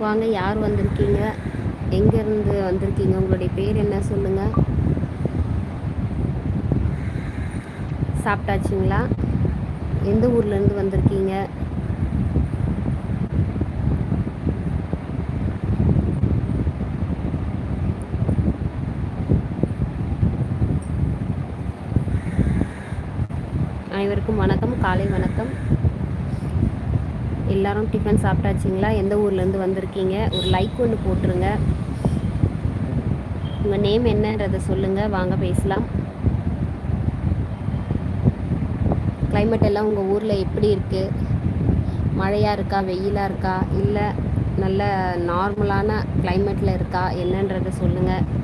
வாங்க யார் வந்திருக்கீங்க? எங்கேருந்து வந்திருக்கீங்க? உங்களுடைய பேர் என்ன சொல்லுங்கள் சாப்பிட்டாச்சுங்களா? எந்த ஊர்லேருந்து வந்திருக்கீங்க? அனைவருக்கும் வணக்கம். காலை வணக்கம். எல்லாரும் டிஃபன் சாப்பிட்டாச்சிங்களா? எந்த ஊர்லேருந்து வந்திருக்கீங்க? ஒரு லைக் ஒன்று போட்டுருங்க. உங்கள் நேம் என்னன்றதை சொல்லுங்கள் வாங்க பேசலாம். கிளைமேட் எல்லாம் உங்கள் ஊரில் எப்படி இருக்குது மழையாக இருக்கா? வெயிலாக இருக்கா? இல்லை நல்ல நார்மலான கிளைமேட்டில் இருக்கா? என்னன்றதை சொல்லுங்கள்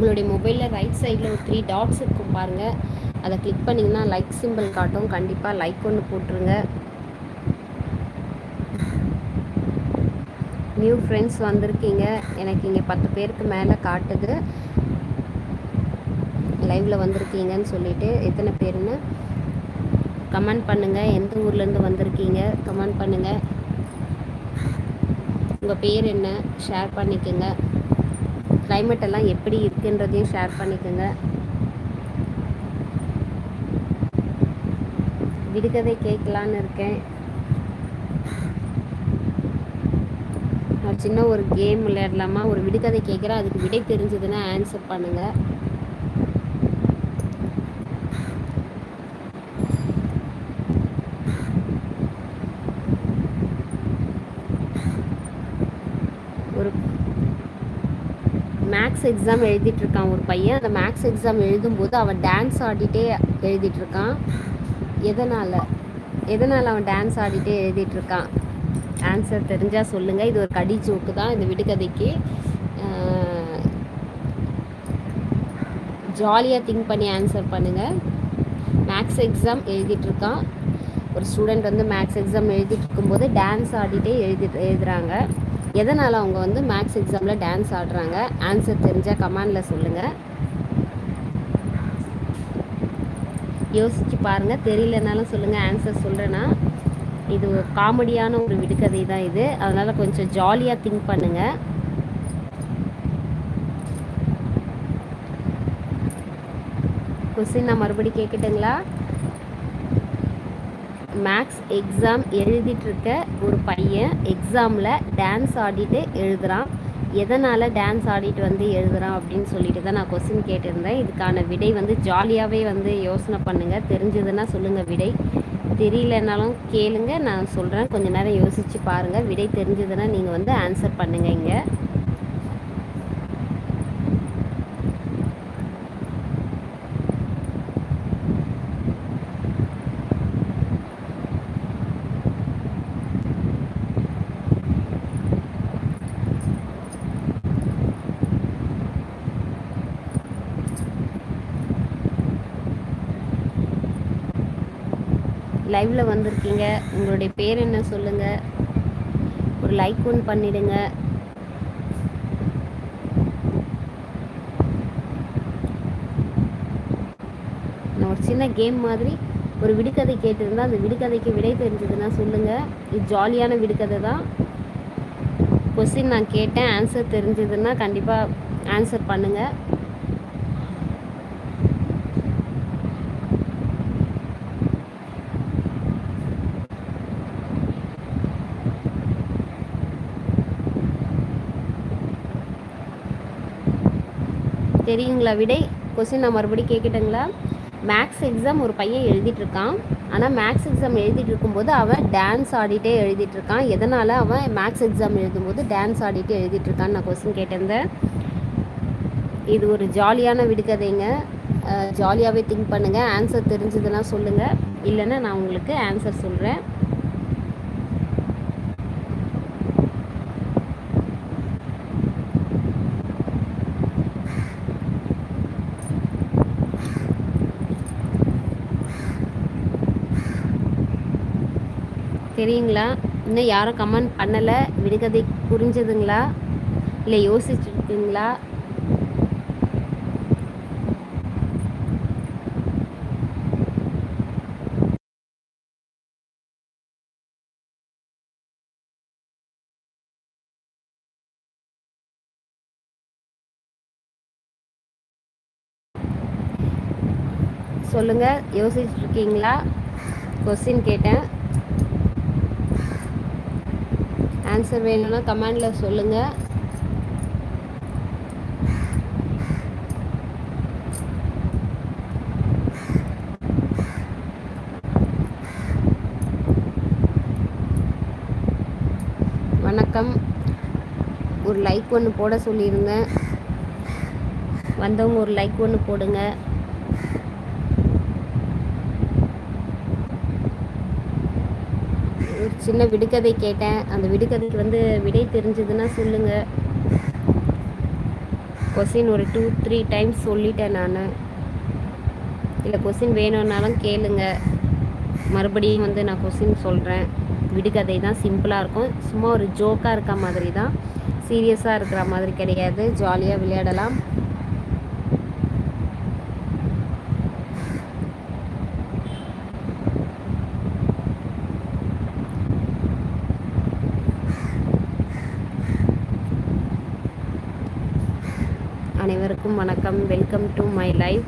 உங்களுடைய மொபைலில் ரைட் சைடில் ஒரு த்ரீ டாட்ஸ் இருக்கும் பாருங்கள் அதை கிளிக் பண்ணிங்கன்னா லைக் சிம்பிள் காட்டும். கண்டிப்பாக லைக் ஒன்று போட்டுருங்க. நியூ ஃப்ரெண்ட்ஸ் வந்திருக்கீங்க. எனக்கு இங்கே பத்து பேருக்கு மேலே காட்டுது. லைவில் வந்திருக்கீங்கன்னு சொல்லிட்டு எத்தனை பேருன்னு கமெண்ட் பண்ணுங்கள் எந்த ஊர்லேருந்து வந்திருக்கீங்க? கமெண்ட் பண்ணுங்கள் உங்கள் பேர் என்ன? ஷேர் பண்ணிக்கோங்க. கிளைமேட் எல்லாம் எப்படி இருக்குன்றதையும் ஷேர் பண்ணிக்கோங்க. விடுகதை கேட்கலான்னு இருக்கேன். நான் சின்ன ஒரு கேம் விளையாடலாமா? ஒரு விடுகதை கேட்குறேன் அதுக்கு விடை தெரிஞ்சதுன்னா ஆன்சர் பண்ணுங்கள் மேக்ஸ் எக்ஸாம் எழுதிட்டுருக்கான் ஒரு பையன். அந்த மேக்ஸ் எக்ஸாம் எழுதும்போது அவன் டான்ஸ் ஆடிட்டே எழுதிட்டுருக்கான். எதனால்? எதனால் அவன் டான்ஸ் ஆடிட்டே எழுதிட்டுருக்கான்? ஆன்சர் தெரிஞ்சால் சொல்லுங்கள் இது ஒரு கடி ஜோக்கு தான். இந்த விடுகதைக்கு. ஜாலியாக திங்க் பண்ணி ஆன்சர் பண்ணுங்கள் மேக்ஸ் எக்ஸாம் எழுதிட்டுருக்கான். ஒரு ஸ்டூடெண்ட் வந்து மேக்ஸ் எக்ஸாம் எழுதிட்டு இருக்கும்போது டான்ஸ் ஆடிட்டே எழுதி எழுதுகிறாங்க எதனால் அவங்க வந்து மேக்ஸ் எக்ஸாமில் டான்ஸ் ஆடுறாங்க? ஆன்சர் தெரிஞ்சால் கமாண்டில் சொல்லுங்கள் யோசித்து பாருங்கள் தெரியலனாலும் சொல்லுங்கள் ஆன்சர் சொல்கிறேன்னா இது ஒரு காமெடியான ஒரு விடுகதை தான் இது. அதனால் கொஞ்சம் ஜாலியாக திங்க் பண்ணுங்கள் கொஸ்டின் நான் மறுபடி கேட்கட்டுங்களா மேக்ஸ் எக்ஸாம் எழுதிட்டுருக்க ஒரு பையன் எக்ஸாமில் டான்ஸ் ஆடிட்டு எழுதுகிறான் எதனால் டான்ஸ் ஆடிட்டு வந்து எழுதுகிறான் அப்படின்னு சொல்லிட்டு தான் நான் கொஸ்டின் கேட்டிருந்தேன். இதுக்கான விடை வந்து ஜாலியாகவே வந்து யோசனை பண்ணுங்கள் தெரிஞ்சதுன்னா சொல்லுங்கள் விடை. தெரியலனாலும் கேளுங்க. நான் சொல்கிறேன் கொஞ்சம் நேரம் யோசித்து பாருங்கள் விடை தெரிஞ்சதுன்னா நீங்கள் வந்து ஆன்சர் பண்ணுங்கள் இங்கே. லைவில் வந்திருக்கீங்க. உங்களுடைய பேர் என்ன சொல்லுங்கள் ஒரு லைக் ஒன் பண்ணிடுங்க. நான் ஒரு சின்ன கேம் மாதிரி ஒரு விடுகதை கேட்டிருந்தா அந்த விடுகதைக்கு விடை தெரிஞ்சதுன்னா சொல்லுங்கள் இது ஜாலியான விடுகதை தான். கொஸ்டின் நான் கேட்டேன் ஆன்சர் தெரிஞ்சதுன்னா கண்டிப்பாக ஆன்சர் பண்ணுங்கள் தெரியுங்களா விடை? கொஸ்டின் நான் மறுபடியும் கேட்கட்டுங்களா மேக்ஸ் எக்ஸாம் ஒரு பையன் எழுதிட்டுருக்கான். ஆனால் மேக்ஸ் எக்ஸாம் எழுதிட்டு இருக்கும்போது அவன் டான்ஸ் ஆடிட்டே எழுதிட்டுருக்கான். எதனால் அவன் மேக்ஸ் எக்ஸாம் எழுதும்போது டான்ஸ் ஆடிட்டே எழுதிட்டுருக்கான்னு நான் கொஸ்டின் கேட்டிருந்தேன். இது ஒரு ஜாலியான விடுக்கதைங்க ஜாலியாகவே திங்க் பண்ணுங்கள் ஆன்சர் தெரிஞ்சதுன்னா சொல்லுங்கள் இல்லைன்னா நான் உங்களுக்கு ஆன்சர் சொல்கிறேன் தெரியுங்களா? இன்னும் யாரும் கமெண்ட் பண்ணலை. விடுகதை புரிஞ்சதுங்களா? இல்லை யோசிச்சுருக்கீங்களா? சொல்லுங்கள் யோசிச்சுருக்கீங்களா? கொஸ்டின் கேட்டேன். ஆன்சர் வேணும்னா கமெண்டில் சொல்லுங்கள் வணக்கம். ஒரு லைக் ஒன்று போட சொல்லியிருந்தேன் வந்தவங்க ஒரு லைக் ஒன்று போடுங்க ஒரு சின்ன விடுகதை கேட்டேன். அந்த விடுகதைக்கு வந்து விடை தெரிஞ்சதுன்னா சொல்லுங்கள் கொஸ்டின் ஒரு டூ த்ரீ டைம்ஸ் சொல்லிட்டேன் நான். இல்லை கொஸ்டின் வேணும்னாலும் கேளுங்க. மறுபடியும் வந்து நான் கொஸ்டின் சொல்கிறேன் விடுகதை தான் சிம்பிளாக இருக்கும். சும்மா ஒரு ஜோக்காக இருக்க மாதிரி தான் சீரியஸாக இருக்கிற மாதிரி கிடையாது. ஜாலியாக விளையாடலாம் அனைவருக்கும் வணக்கம். வெல்கம் டு மை லைஃப்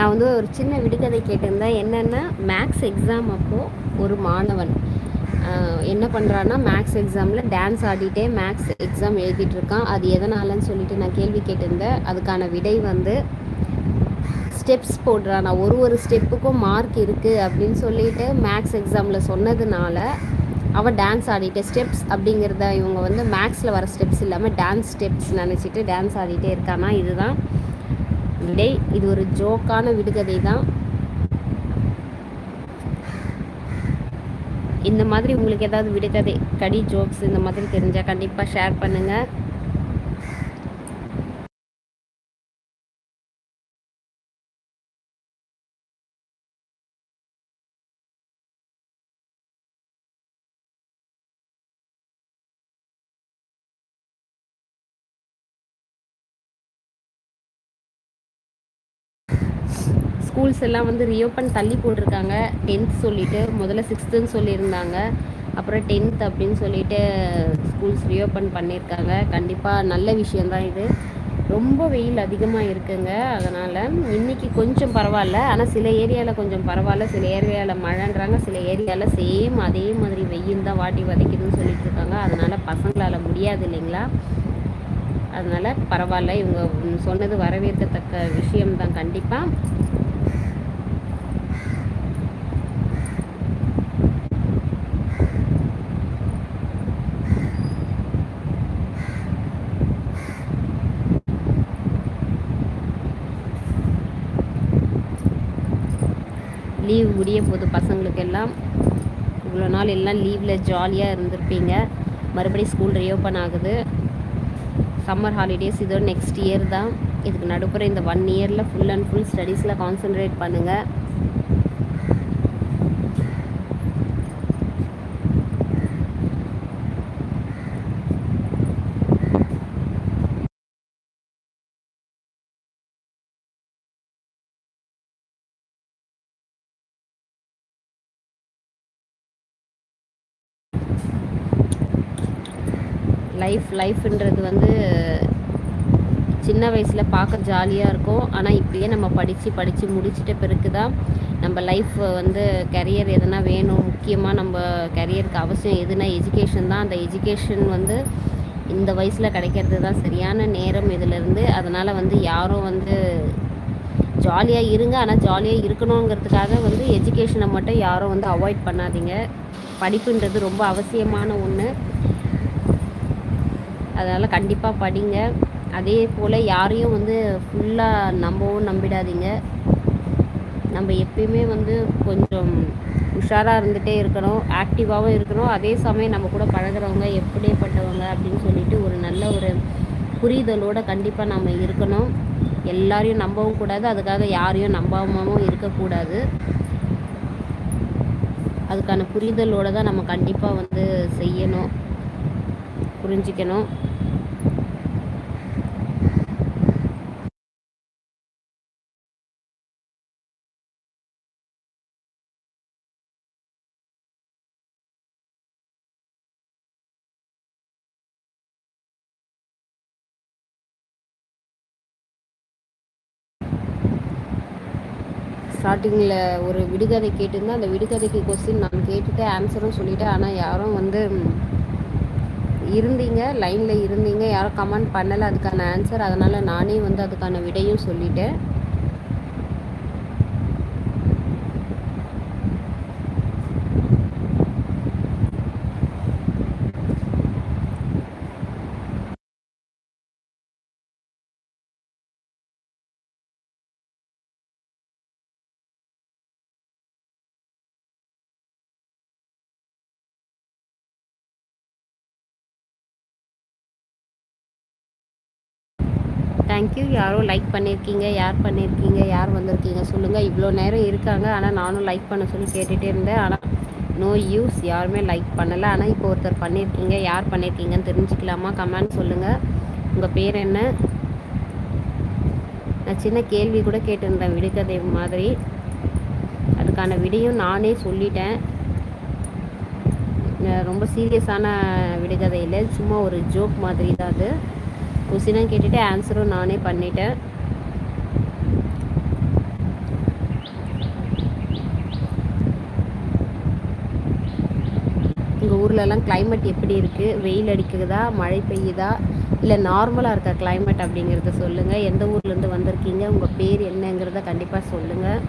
நான் வந்து ஒரு சின்ன விடுகதை கேட்டிருந்தேன் என்னென்னா மேக்ஸ் எக்ஸாம் அப்போது ஒரு மாணவன் என்ன பண்ணுறான்னா மேக்ஸ் எக்ஸாமில் டான்ஸ் ஆடிட்டே மேக்ஸ் எக்ஸாம் எழுதிட்டுருக்கான். அது எதனாலன்னு சொல்லிட்டு நான் கேள்வி கேட்டிருந்தேன். அதுக்கான விடை வந்து ஸ்டெப்ஸ் போடுறான் நான் ஒரு ஒரு ஸ்டெப்புக்கும் மார்க் இருக்குது அப்படின்னு சொல்லிட்டு மேக்ஸ் எக்ஸாமில் சொன்னதுனால அவள் டான்ஸ் ஆடிட்டு ஸ்டெப்ஸ் அப்படிங்கிறத இவங்க வந்து மேக்ஸில் வர ஸ்டெப்ஸ் இல்லாமல் டான்ஸ் ஸ்டெப்ஸ் நினச்சிட்டு டான்ஸ் ஆடிட்டே இருக்கானா? இதுதான் விடை இது ஒரு ஜோக்கான விடுகதை தான். இந்த மாதிரி உங்களுக்கு ஏதாவது விடுகதை கடி ஜோக்ஸ் இந்த மாதிரி தெரிஞ்சால் கண்டிப்பாக ஷேர் பண்ணுங்கள் ஸ்கூல்ஸ் எல்லாம் வந்து ரியோப்பன் தள்ளி போட்டிருக்காங்க. டென்த் சொல்லிவிட்டு முதல்ல சிக்ஸ்த்துன்னு சொல்லியிருந்தாங்க. அப்புறம் டென்த் அப்படின்னு சொல்லிட்டு ஸ்கூல்ஸ் ரியோப்பன் பண்ணியிருக்காங்க. கண்டிப்பாக நல்ல விஷயந்தான் இது. ரொம்ப வெயில் அதிகமாக இருக்குங்க. அதனால் இன்றைக்கி கொஞ்சம் பரவாயில்ல. ஆனால் சில ஏரியாவில் கொஞ்சம் பரவாயில்ல. சில ஏரியாவில் மழைன்றாங்க. சில ஏரியாவில் சேம் அதே மாதிரி வெயில் தான் வாட்டி வதைக்குதுன்னு சொல்லிட்டு இருக்காங்க அதனால் பசங்களால் முடியாது இல்லைங்களா? அதனால் பரவாயில்ல. இவங்க சொன்னது வரவேற்கத்தக்க விஷயம்தான். கண்டிப்பாக லீவ் முடிய போகுது பசங்களுக்கெல்லாம். இவ்வளோ நாள் எல்லாம் லீவில் ஜாலியாக இருந்திருப்பீங்க. மறுபடியும் ஸ்கூல் ரீஓப்பன் ஆகுது. சம்மர் ஹாலிடேஸ் இதோ நெக்ஸ்ட் இயர் தான். இதுக்கு நடுப்புற இந்த ஒன் இயரில் ஃபுல் அண்ட் ஃபுல் ஸ்டடீஸில் கான்சென்ட்ரேட் பண்ணுங்கள் லைஃப் லைஃப்ன்றது வந்து சின்ன வயசில் பார்க்க ஜாலியாக இருக்கும். ஆனால் இப்படியே நம்ம படித்து படித்து முடிச்சிட்ட பிறகு தான் நம்ம லைஃப் வந்து கரியர் எதுனா வேணும் முக்கியமாக நம்ம கரியருக்கு அவசியம் எதுனா எஜுகேஷன் தான். அந்த எஜுகேஷன் வந்து இந்த வயசில் கிடைக்கிறது தான் சரியான நேரம் இதிலிருந்து. அதனால் வந்து யாரும் வந்து ஜாலியாக இருங்க. ஆனால் ஜாலியாக இருக்கணுங்கிறதுக்காக வந்து எஜுகேஷனை மட்டும் யாரும் வந்து அவாய்ட் பண்ணாதீங்க. படிப்புன்றது ரொம்ப அவசியமான ஒன்று அதனால் கண்டிப்பாக படிங்க. அதே போல் யாரையும் வந்து ஃபுல்லாக நம்பவும் நம்பிடாதீங்க. நம்ம எப்பயுமே வந்து கொஞ்சம் உஷாராக இருந்துகிட்டே இருக்கணும். ஆக்டிவாகவும் இருக்கணும். அதே சமயம் நம்ம கூட பழகிறவங்க எப்படிப்பட்டவங்க அப்படின்னு சொல்லிட்டு ஒரு நல்ல ஒரு புரிதலோடு கண்டிப்பாக நம்ம இருக்கணும். எல்லாரையும் நம்பவும் கூடாது. அதுக்காக யாரையும் நம்பாமவும் இருக்கக்கூடாது. அதுக்கான புரிதலோடு தான் நம்ம கண்டிப்பாக வந்து செய்யணும். புரிஞ்சிக்கணும். ஸ்டார்டிங்கில் ஒரு விடுகதை கேட்டிருந்தேன். அந்த விடுகதைக்கு கொஸ்டின் நான் கேட்டுட்டு ஆன்சரும் சொல்லிவிட்டேன் ஆனால் யாரும் வந்து இருந்தீங்க லைனில் இருந்தீங்க யாரும் கமெண்ட் பண்ணலை அதுக்கான ஆன்சர் அதனால் நானே வந்து அதுக்கான விடையும் சொல்லிட்டேன். தேங்க்யூ யாரோ லைக் பண்ணியிருக்கீங்க யார் பண்ணியிருக்கீங்க யார் வந்திருக்கீங்க சொல்லுங்கள் இவ்வளோ நேரம் இருக்காங்க. ஆனால் நானும் லைக் பண்ண சொல்லி கேட்டுகிட்டே இருந்தேன். ஆனால் நோ யூஸ் யாருமே லைக் பண்ணலை. ஆனால் இப்போ ஒருத்தர் பண்ணியிருக்கீங்க யார் பண்ணியிருக்கீங்கன்னு தெரிஞ்சுக்கலாமா? கமெண்ட் சொல்லுங்கள் உங்கள் பேர் என்ன? நான் சின்ன கேள்வி கூட கேட்டிருந்தேன். விடுகதை மாதிரி. அதுக்கான விடையும் நானே சொல்லிட்டேன். ரொம்ப சீரியஸான விடுகதை இல்லை. சும்மா ஒரு ஜோக் மாதிரி தான் அது. கொஸ்டினும் கேட்டுட்டு ஆன்சரும் நானே பண்ணிட்டேன். எங்கள் ஊர்லலாம் கிளைமேட் எப்படி இருக்குது வெயில் அடிக்குதா? மழை பெய்யுதா? இல்லை நார்மலாக இருக்கா கிளைமேட் அப்படிங்கிறத சொல்லுங்கள் எந்த ஊர்லேருந்து வந்திருக்கீங்க? உங்கள் பேர் என்னங்கிறத கண்டிப்பாக சொல்லுங்கள்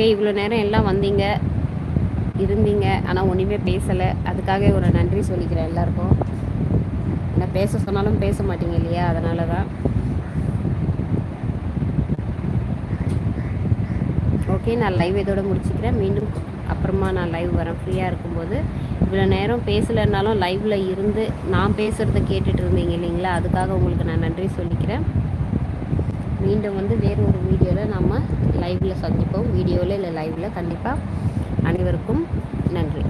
ஓகே இவ்வளோ நேரம் எல்லாம் வந்தீங்க இருந்தீங்க. ஆனால் ஒன்றுமே பேசலை. அதுக்காக ஒரு நன்றி சொல்லிக்கிறேன் எல்லாருக்கும். என்ன பேச சொன்னாலும் பேச மாட்டீங்க இல்லையா? அதனால தான் ஓகே நான் லைவ் இதோட முடிச்சுக்கிறேன். மீண்டும் அப்புறமா நான் லைவ் வரேன். ஃப்ரீயாக இருக்கும்போது. இவ்வளோ நேரம் பேசலைன்னாலும் லைவில் இருந்து நான் பேசுகிறத கேட்டுட்டு இருந்தீங்க இல்லைங்களா? அதுக்காக உங்களுக்கு நான் நன்றி சொல்லிக்கிறேன். மீண்டும் வந்து வேறு ஒரு வீடியோவில் நம்ம லைவில் சந்திப்போம். வீடியோவில் இல்லை லைவில் கண்டிப்பாக அனைவருக்கும் நன்றி.